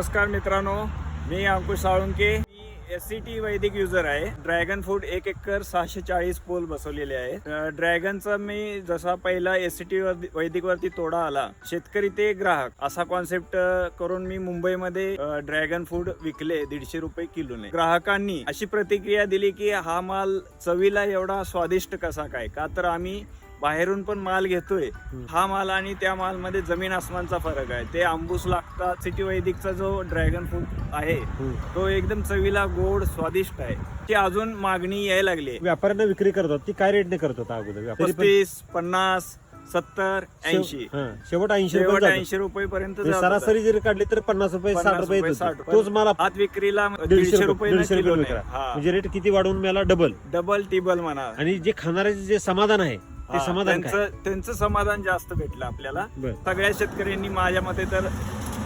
नमस्कार मित्रांनो मी अंकुश साळुंके. मी S C T Vaidik user आहे. ड्रॅगन फूड एक एकर सहाशे चाळीस पोल बसवलेले आहे. ड्रॅगनचा मी जसा पहिला एस सी टी वैदिक वरती तोडा आला शेतकरी ते ग्राहक. असा कॉन्सेप्ट करून मी मुंबईमध्ये ड्रॅगन फूड विकले दीडशे रुपये किलोने. ग्राहकांनी अशी प्रतिक्रिया दिली की हा माल चवीला एवढा स्वादिष्ट कसा काय? का तर आम्ही बाहेरून पण माल घेतोय. हा माल आणि त्या मालमध्ये जमीन आसमानचा फरक आहे. ते आंबूस लागतात सिटी वैदिकचा जो ड्रॅगन फ्रूट आहे तो एकदम चवीला गोड स्वादिष्ट आहे. ती अजून मागणी यायला लागली व्यापाऱ्यांना विक्री करतात ती काय रेटने करत होता अगोदर? पस्तीस पन्नास सत्तर ऐंशी. शेवट ऐंशी शेवट ऐंशी रुपये पर्यंत जातो. सरासरी जरी काढली तर पन्नास रुपये साठ रुपये. तोच मला हात विक्रीला दीडशे रुपये म्हणजे रेट किती वाढवून मिळाला? डबल. डबल टिबल म्हणा. आणि जे खाणाऱ्याचे जे समाधान आहे ते हा, समाधान काय? त्यांचं त्यांचं समाधान जास्त भेटलं आपल्याला. बर. सगळ्या शेतकऱ्यांनी माझ्या मते तर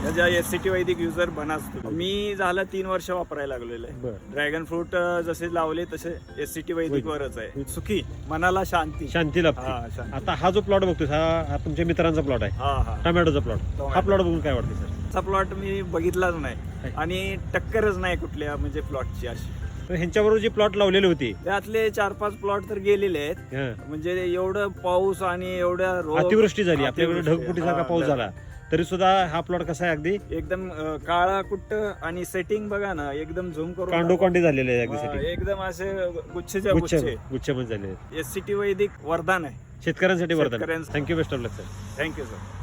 त्याच्या S C T Vaidik user तुम्ही. मी झालं तीन वर्ष वापरायला लागलेलो आहे. बर. ड्रॅगन फ्रूट जसे लावले तसे एस सी टी वैदिक. वरच आहे. सुखी मनाला शांती. शांती लाभते. हा शांती. आता हा जो प्लॉट बघतोय हा हा तुमच्या मित्रांचा प्लॉट आहे. हा हा. टोमॅटोचा प्लॉट. हा प्लॉट बघून काय वाटते सर? प्लॉट मी बघितलाच नाही. आणि टक्करच नाही कुठल्या म्हणजे प्लॉटची अशी. ह्यांच्याबरोबर जे प्लॉट लावलेले होते. त्यातले चार पाच प्लॉट तर गेलेले आहेत. हा, म्हणजे एवढं पाऊस आणि एवढ्या रोग अतिवृष्टी झाली. आपल्याकडे अतिवृष्टी. ढगफुटीसारखा हा, पाऊस. झाला. तरी सुद्धा हा प्लॉट कसा आहे अगदी? एकदम अं, काळा कुट्ट आणि सेटिंग बघा ना एकदम झूम करून कांडोकांडी झालेले आहे अगदी हा. एकदम असे गुच्छच्या गुच्छ गुच्छे. गुच्छ पण झालेले आहेत. एस सी टी वैदिक वरदान आहे. शेतकऱ्यांसाठी वरदान. शेतकऱ्यांसाठी. Thank you best of luck sir thank you sir